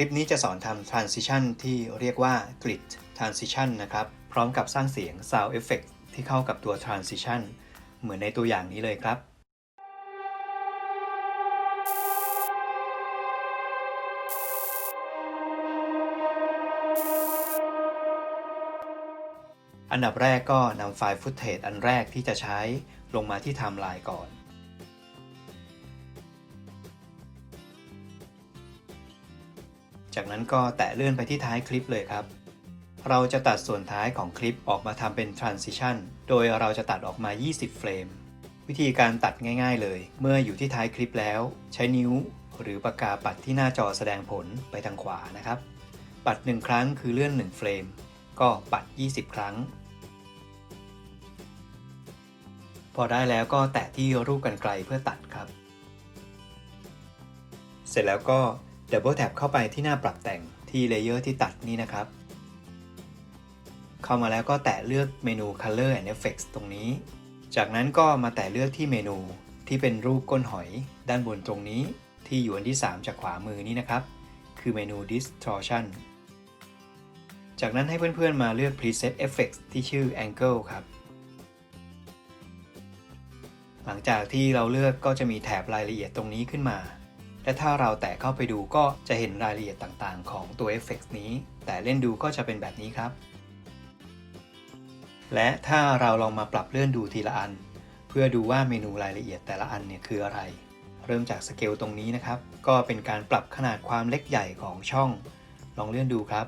ลิปนี้จะสอนทำ transition ที่เรียกว่า grid transition นะครับ พร้อมกับสร้างเสียง sound effect ที่เข้ากับตัว transition เหมือนในตัวอย่างนี้เลยครับ อันดับแรกก็นำไฟล์ฟุตเทจอันแรกที่จะใช้ลงมาที่ไทม์ไลน์ก่อน จากนั้นก็แตะเลื่อนไปที่ท้ายคลิปเลยครับ เราจะตัดส่วนท้ายของคลิปออกมาทำเป็น transition โดยเราจะตัดออกมา 20 เฟรม วิธีการตัดง่าย ๆเลย เมื่ออยู่ที่ท้ายคลิปแล้ว ใช้นิ้ว หรือปากกาปัดที่หน้าจอแสดงผลไปทางขวานะครับ ปัด 1 ครั้งคือเลื่อน 1 เฟรม ก็ปัด 20 ครั้ง พอได้แล้วก็แตะที่รูปกันไกลเพื่อตัดครับ เสร็จแล้วก็ ดับเบิลแท็บเข้าไปที่หน้าปรับแต่งที่เลเยอร์ที่ตัดนี่นะครับ เข้ามาแล้วก็แตะเลือกเมนู Color and Effects ตรงนี้ จากนั้นก็มาแตะเลือกที่เมนูที่เป็นรูปก้นหอยด้านบนตรงนี้ที่อยู่อันที่ 3 จากขวามือนี้นะครับ คือเมนู Distortion จากนั้นให้เพื่อนๆมาเลือก Preset Effects ที่ชื่อ Angle ครับ หลังจากที่เราเลือกก็จะมีแถบรายละเอียดตรงนี้ขึ้นมา และถ้าเราแตะเข้าไปดูก็จะเห็นรายละเอียดต่างๆ ของตัว Effects นี้ แต่เล่นดูก็จะเป็นแบบนี้ครับ และถ้าเราลองมาปรับเลื่อนดูทีละอัน เพื่อดูว่าเมนูรายละเอียดแต่ละอันเนี่ยคืออะไร เริ่มจากสเกลตรงนี้นะครับ ก็เป็นการปรับขนาดความเล็กใหญ่ของช่อง ลองเลื่อนดูครับ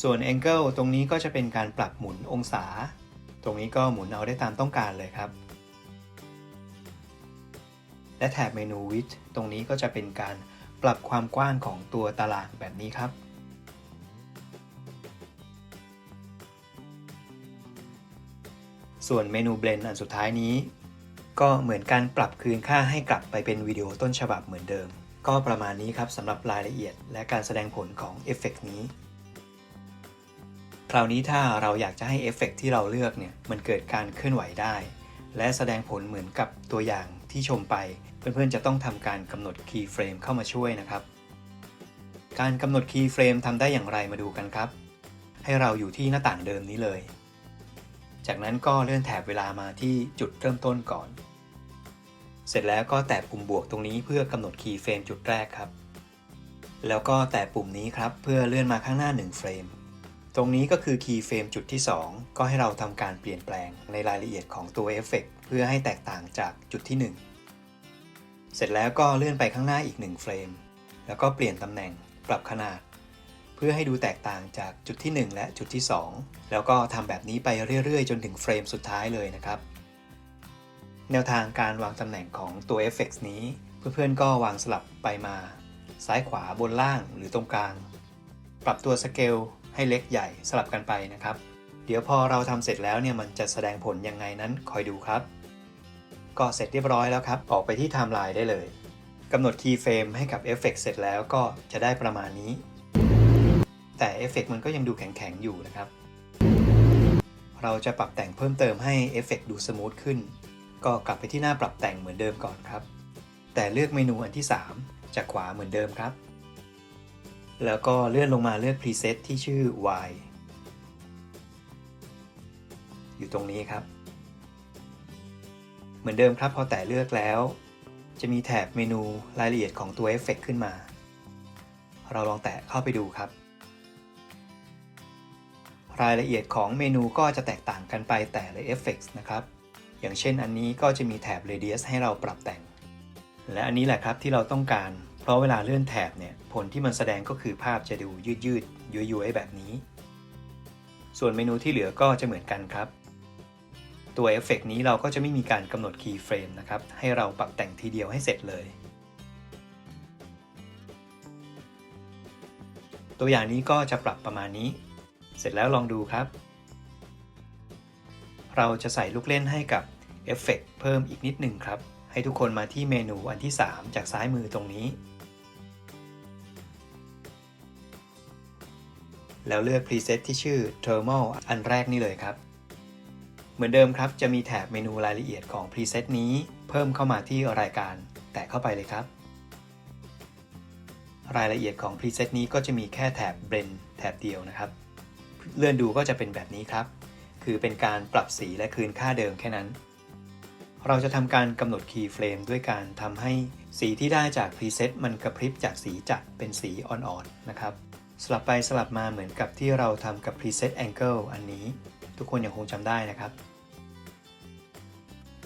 ส่วน Angle ตรงนี้ก็จะเป็นการปรับหมุนองศา ตรงนี้ก็หมุนเอาได้ตามต้องการเลยครับ และแถบเมนู Width ตรงนี้ก็จะเป็นการปรับความกว้างของตัวตารางแบบนี้ครับ ส่วนเมนู Blend อันสุดท้ายนี้ ก็เหมือนการปรับคืนค่าให้กลับไปเป็นวิดีโอต้นฉบับเหมือนเดิม ก็ประมาณนี้ครับสำหรับรายละเอียด และการแสดงผลของเอฟเฟกนี้คราวนี้ถ้าเราอยากจะให้เอฟเฟกที่เราเลือกเนี่ยมันเกิดการเคลื่อนไหวได้ และแสดงผลเหมือนกับตัวอย่าง ที่ชมไป เพื่อนๆจะต้องทำการกำหนดคีย์เฟรมเข้ามาช่วยนะครับ การกำหนดคีย์เฟรมทำได้อย่างไรมาดูกันครับ ให้เราอยู่ที่หน้าต่างเดิมนี้เลย จากนั้นก็เลื่อนแถบเวลามาที่จุดเริ่มต้นก่อน เสร็จแล้วก็แตะปุ่มบวกตรงนี้เพื่อกำหนดคีย์เฟรมจุดแรกครับ แล้วก็แตะปุ่มนี้ครับเพื่อเลื่อนมาข้างหน้า1เฟรมตรงนี้ก็คือคีย์เฟรมจุดที่ 2 ก็ให้เราทำการเปลี่ยนแปลงในรายละเอียดของตัวเอฟเฟกเพื่อให้แตกต่างจากจุดที่ 1 เสร็จแล้วก็เลื่อนไปข้างหน้าอีก1เฟรม แล้วก็เปลี่ยนตำแหน่งปรับขนาด เพื่อให้ดูแตกต่างจากจุดที่ 1 และจุดที่ 2 แล้วก็ทำแบบนี้ไปเรื่อยๆ จนถึงเฟรมสุดท้ายเลยนะครับ แนวทางการวางตำแหน่งของตัวเอฟเฟกนี้ เพื่อนๆก็วางสลับไปมา ซ้ายขวาบนล่างหรือตรงกลาง ปรับตัวสเกลให้เล็กใหญ่สลับกันไปนะครับ เดี๋ยวพอเราทำเสร็จแล้วเนี่ยมันจะแสดงผลยังไงนั้นคอยดูครับ ก็เสร็จเรียบร้อยแล้วครับ ออกไปที่ไทม์ไลน์ได้เลยกำหนดคีย์เฟรมให้กับเอฟเฟกเสร็จแล้วก็จะได้ประมาณนี้ แต่เอฟเฟกมันก็ยังดูแข็งๆอยู่นะครับ เราจะปรับแต่งเพิ่มเติมให้เอฟเฟกดูสมูทขึ้น ก็กลับไปที่หน้าปรับแต่งเหมือนเดิมก่อนครับ แต่เลือกเมนูอันที่ 3 จากขวาเหมือนเดิมครับ แล้วก็เลื่อนลงมาเลือก Preset ที่ชื่อ Y อยู่ตรงนี้ครับ มือนเดิมครับพอแต่เลือกแล้ว จะมีแถบเมนูรายละเอียดของตัวเอฟเฟกขึ้นมา เราลองแตะเข้าไปดูครับ รายละเอียดของเมนูก็จะแตกต่างกันไปแต่ละเอฟเฟกนะครับ อย่างเช่นอันนี้ก็จะมีแถบ Radius ให้เราปรับแต่ง และอันนี้แหละครับที่เราต้องการ เพราะเวลาเลื่อนแถบเนี่ยผลที่มันแสดงก็คือภาพจะดูยืดยืดๆย้วยๆแบบนี้ ส่วนเมนูที่เหลือก็จะเหมือนกันครับ ตัวเอฟเฟกนี้เราก็จะไม่มีการกำหนดคีย์เฟรมนะครับ ให้เราปรับแต่งทีเดียวให้เสร็จเลย ตัวอย่างนี้ก็จะปรับประมาณนี้ เสร็จแล้วลองดูครับ เราจะใส่ลูกเล่นให้กับเอฟเฟกเพิ่มอีกนิดหนึ่งครับ ให้ทุกคนมาที่เมนูอันที่ 3 จากซ้ายมือตรงนี้ แล้วเลือก Preset ที่ชื่อ Thermal อันแรกนี่เลยครับ เหมือนเดิมครับ จะมีแถบเมนูรายละเอียดของ Preset นี้ เพิ่มเข้ามาที่รายการ แตะเข้าไปเลยครับ รายละเอียดของ preset นี้ก็จะมีแค่แถบ blend แถบเดียวนะครับ เลื่อนดูก็จะเป็นแบบนี้ครับ คือเป็นการปรับสีและคืนค่าเดิมแค่นั้น เราจะทำการกำหนด keyframe ด้วยการทำให้สีที่ได้จาก preset มันกระพริบจากสีจัดเป็นสีอ่อนๆนะครับ สลับไปสลับมาเหมือนกับที่เราทำกับ preset angle อันนี้ ทุกคนยังคงจำได้นะครับ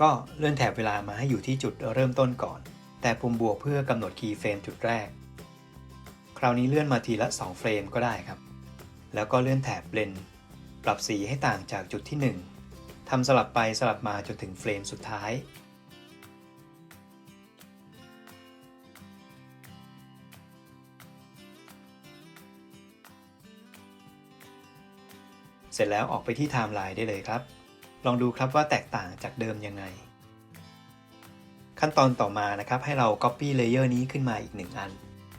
ก็เลื่อนแถบเวลามาให้อยู่ที่จุดเริ่มต้นก่อน แต่ปุ่มบวกเพื่อกำหนดคีย์เฟรมจุดแรก คราวนี้เลื่อนมาทีละ 2 เฟรมก็ได้ครับ แล้วก็เลื่อนแถบเลนปรับสีให้ต่างจากจุดที่ 1ทำสลับไปสลับมาจนถึงเฟรมสุดท้าย สร็จแล้วออกไปที่ไทม์ไลน์ได้เลยครับ ลองดูครับว่าแตกต่างจากเดิมยังไง ขั้นตอนต่อมานะครับให้เรา Copy Layer นี้ขึ้นมาอีกหนึ่งอัน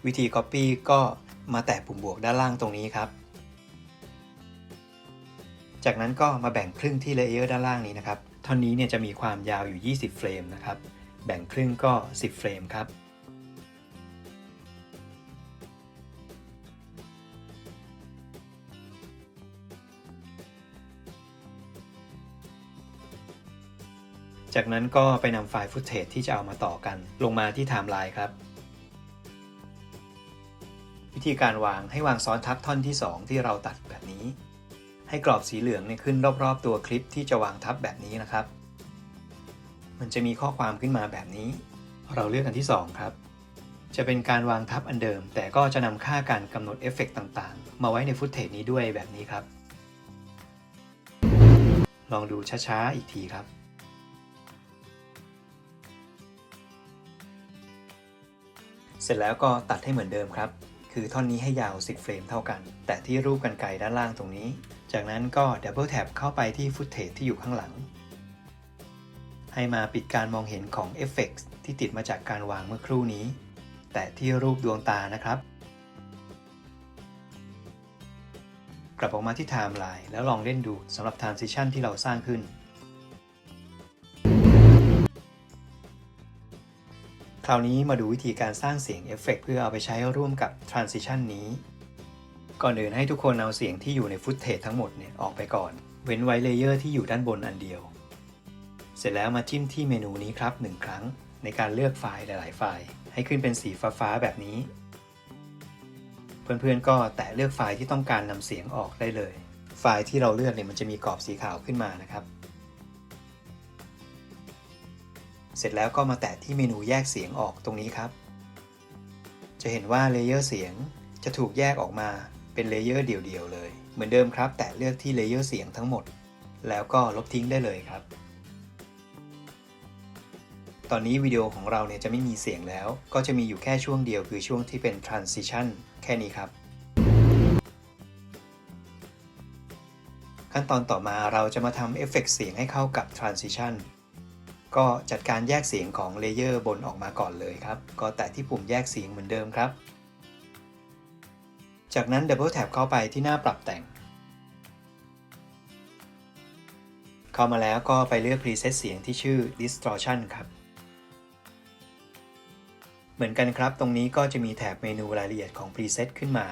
วิธี Copy ก็มาแตะปุ่มบวกด้านล่างตรงนี้ครับ จากนั้นก็มาแบ่งครึ่งที่เลเยอร์ด้านล่างนี้นะครับท่อนนี้เนี่ยจะมีความยาวอยู่ 20 เฟรมนะครับ แบ่งครึ่งก็ 10 เฟรมครับ จากนั้นก็ไปนำไฟล์ฟุตเทจที่จะเอามาต่อกัน ลงมาที่ไทม์ไลน์ครับ วิธีการวางให้วางซ้อนทับท่อนที่ 2 ที่เราตัดแบบนี้ ให้กรอบสีเหลืองเนี่ยขึ้นรอบๆ ตัวคลิปที่จะวางทับแบบนี้นะครับ มันจะมีข้อความขึ้นมาแบบนี้ เราเลือกอันที่ 2 ครับ จะเป็นการวางทับอันเดิม แต่ก็จะนำค่าการกำหนดเอฟเฟกต่างๆ มาไว้ในฟุตเทจนี้ด้วยแบบนี้ครับ ลองดูช้าๆอีกทีครับ ร็จแล้วก็ตัดให้เหมือนเดิมครับ คือท่อนนี้ให้ยาว 10 เฟรมเท่ากัน แต่ที่รูปกันไกด้านล่างตรงนี้ จากนั้นก็ดับเบิลแท็บเข้าไปที่ฟุตเทจที่อยู่ข้างหลัง ให้มาปิดการมองเห็นของเอฟเฟกที่ติดมาจากการวางเมื่อครู่นี้ แต่ที่รูปดวงตานะครับ กลับออกมาที่ไทม์ไลน์แล้วลองเล่นดูสำหรับ Transition ที่เราสร้างขึ้น ราวนี้มาดูวิธีการสร้างเสียงเอฟเฟกเพื่อเอาไปใช้ร่วมกับ Transition นี้ ก่อนอื่นให้ทุกคนเอาเสียงที่อยู่ในฟุตเทจทั้งหมดเนี่ยออกไปก่อน เว้นไว้เลเยอร์ที่อยู่ด้านบนอันเดียว เสร็จแล้วมาจิ้มที่เมนูนี้ครับ 1 ครั้ง ในการเลือกไฟล์หลาย ๆ ไฟล์ ให้ขึ้นเป็นสีฟ้าๆแบบนี้ เพื่อนๆก็แตะเลือกไฟล์ที่ต้องการนำเสียงออกได้เลย ไฟล์ที่เราเลือกเนี่ยมันจะมีกรอบสีขาวขึ้นมานะครับ เสร็จแล้วก็มาแตะที่เมนูแยกเสียงออกตรงนี้ครับ จะเห็นว่าเลเยอร์เสียงจะถูกแยกออกมาเป็นเลเยอร์เดี่ยวๆเลย เหมือนเดิมครับ แตะเลือกที่เลเยอร์เสียงทั้งหมด แล้วก็ลบทิ้งได้เลยครับ ตอนนี้วิดีโอของเราเนี่ยจะไม่มีเสียงแล้ว ก็จะมีอยู่แค่ช่วงเดียวคือช่วงที่เป็น transition แค่นี้ครับขั้นตอนต่อมาเราจะมาทำเอฟเฟกต์เสียงให้เข้ากับ transition ก็จัดการแยกเสียงของเลเยอร์บนออกมาก่อนเลยครับ ก็แตะที่ปุ่มแยกเสียงเหมือนเดิมครับ จากนั้น Double Tap เข้าไปที่หน้าปรับแต่ง เข้ามาแล้วก็ไปเลือก Preset เสียงที่ชื่อ Distortion ครับ เหมือนกันครับ ตรงนี้ก็จะมีแถบเมนูรายละเอียดของ Preset ขึ้นมา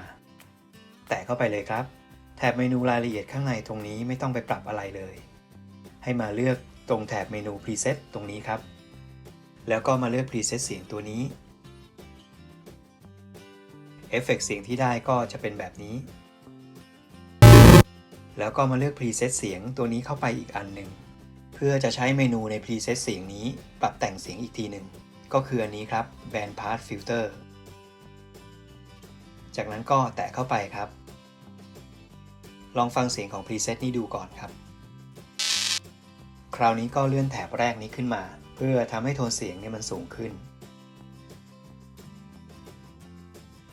แตะเข้าไปเลยครับ แถบเมนูรายละเอียดข้างในตรงนี้ไม่ต้องไปปรับอะไรเลย ให้มาเลือก ตรงแถบเมนู Preset ตรงนี้ครับ แล้วก็มาเลือก Preset เสียงตัวนี้เอฟเฟกเสียงที่ได้ก็จะเป็นแบบนี้ แล้วก็มาเลือก Preset เสียงตัวนี้เข้าไปอีกอันหนึ่ง เพื่อจะใช้เมนูใน Preset เสียงนี้ปรับแต่งเสียงอีกทีหนึ่ง ก็คืออันนี้ครับ Band Pass Filter จากนั้นก็แตะเข้าไปครับ ลองฟังเสียงของ Preset นี้ดูก่อนครับ คราวนี้ก็เลื่อนแถบแรกนี้ขึ้นมา เพื่อทำให้โทนเสียงเนี่ยมันสูงขึ้น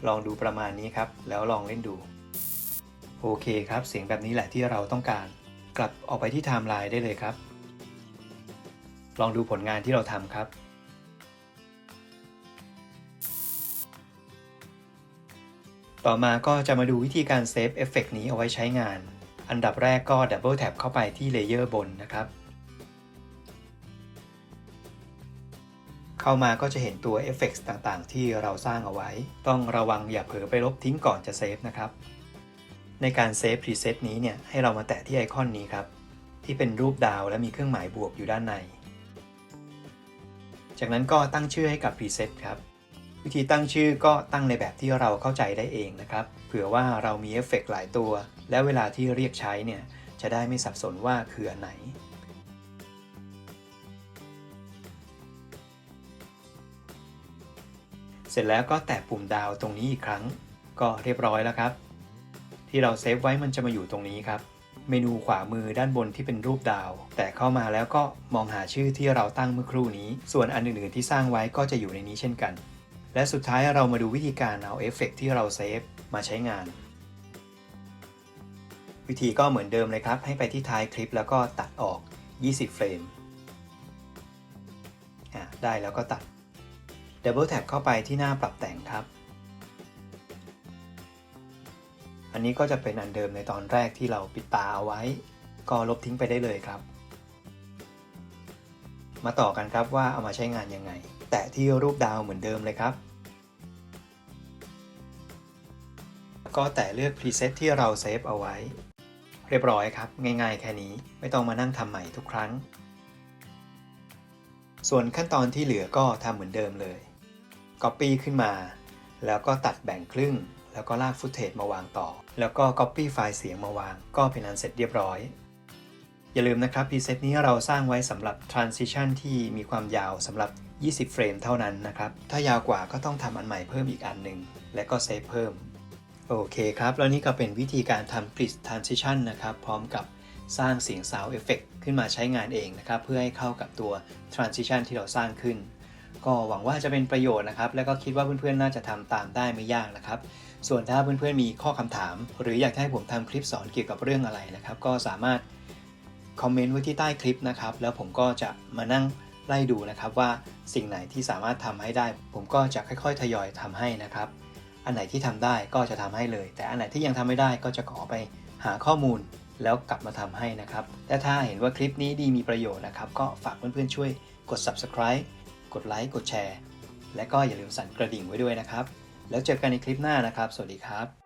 ลองดูประมาณนี้ครับ แล้วลองเล่นดู โอเคครับ เสียงแบบนี้แหละที่เราต้องการ กลับออกไปที่ไทม์ไลน์ได้เลยครับ ลองดูผลงานที่เราทำครับต่อมาก็จะมาดูวิธีการเซฟเอฟเฟกนี้เอาไว้ใช้งาน อันดับแรกก็ดับเบิลแท็บเข้าไปที่เลเยอร์บนนะครับ เข้ามาก็จะเห็นตัวเอฟเฟกต์ต่างๆ ที่เราสร้างเอาไว้ ต้องระวังอย่าเผลอไปลบทิ้งก่อนจะเซฟนะครับ ในการเซฟพรีเซตนี้เนี่ยให้เรามาแตะที่ไอคอนนี้ครับ ที่เป็นรูปดาวและมีเครื่องหมายบวกอยู่ด้านใน จากนั้นก็ตั้งชื่อให้กับพรีเซตครับวิธีตั้งชื่อก็ตั้งในแบบที่เราเข้าใจได้เองนะครับ เผื่อว่าเรามีเอฟเฟกต์หลายตัว และเวลาที่เรียกใช้เนี่ย จะได้ไม่สับสนว่าคืออันไหน เสร็จแล้วก็แตะปุ่มดาวตรงนี้อีกครั้ง ก็เรียบร้อยแล้วครับ ที่เราเซฟไว้มันจะมาอยู่ตรงนี้ครับ เมนูขวามือด้านบนที่เป็นรูปดาว แต่เข้ามาแล้วก็มองหาชื่อที่เราตั้งเมื่อครู่นี้ ส่วนอันอื่นๆที่สร้างไว้ก็จะอยู่ในนี้เช่นกัน และสุดท้ายเรามาดูวิธีการเอาเอฟเฟกต์ที่เราเซฟมาใช้งาน วิธีก็เหมือนเดิมเลยครับ ให้ไปที่ท้ายคลิปแล้วก็ตัดออก 20 เฟรมได้แล้วก็ตัด Double Tap เข้าไปที่หน้าปรับแต่งครับ อันนี้ก็จะเป็นอันเดิมในตอนแรกที่เราปิดตาเอาไว้ ก็ลบทิ้งไปได้เลยครับ มาต่อกันครับว่าเอามาใช้งานยังไง แตะที่รูปดาวเหมือนเดิมเลยครับ ก็แตะเลือก preset ที่เราเซฟเอาไว้ เรียบร้อยครับ ง่ายๆ แค่นี้ไม่ต้องมานั่งทำใหม่ทุกครั้งส่วนขั้นตอนที่เหลือก็ทำเหมือนเดิมเลย Copy ขึ้นมา แล้วก็ตัดแบ่งครึ่ง แล้วก็ลากฟุตเทจมาวางต่อ แล้วก็ Copy ไฟล์เสียงมาวาง ก็เป็นอันเสร็จเรียบร้อย อย่าลืมนะครับพรีเซตนี้เราสร้างไว้สำหรับ Transition ที่มีความยาวสำหรับ 20 เฟรมเท่านั้นนะครับ ถ้ายาวกว่าก็ต้องทำอันใหม่เพิ่มอีกอันหนึ่งและก็เซฟเพิ่ม โอเคครับ แล้วนี่ก็เป็นวิธีการทำ Grid Transition นะครับ พร้อมกับสร้างเสียง Sound Effect ขึ้นมาใช้งานเองนะครับ เพื่อให้เข้ากับตัว Transition ที่เราสร้างขึ้น ก็หวังว่าจะเป็นประโยชน์นะครับ แล้วก็คิดว่าเพื่อนๆน่าจะทำตามได้ไม่ยากนะครับ ส่วนถ้าเพื่อนๆมีข้อคำถาม หรืออยากให้ผมทำคลิปสอนเกี่ยวกับเรื่องอะไรนะครับ ก็สามารถคอมเมนต์ไว้ที่ใต้คลิปนะครับ แล้วผมก็จะมานั่งไล่ดูนะครับว่าสิ่งไหนที่สามารถทำให้ได้ ผมก็จะค่อยๆ ทยอยทำให้นะครับ อันไหนที่ทำได้ก็จะทำให้เลย แต่อันไหนที่ยังทำไม่ได้ก็จะขอไปหาข้อมูลแล้วกลับมาทำให้นะครับและถ้าเห็นว่าคลิปนี้ดีมีประโยชน์นะครับ ก็ฝากเพื่อนๆช่วยกด subscribe กดไลค์ กดแชร์ และก็อย่าลืมสั่นกระดิ่งไว้ด้วยนะครับ แล้วเจอกันในคลิปหน้านะครับ สวัสดีครับ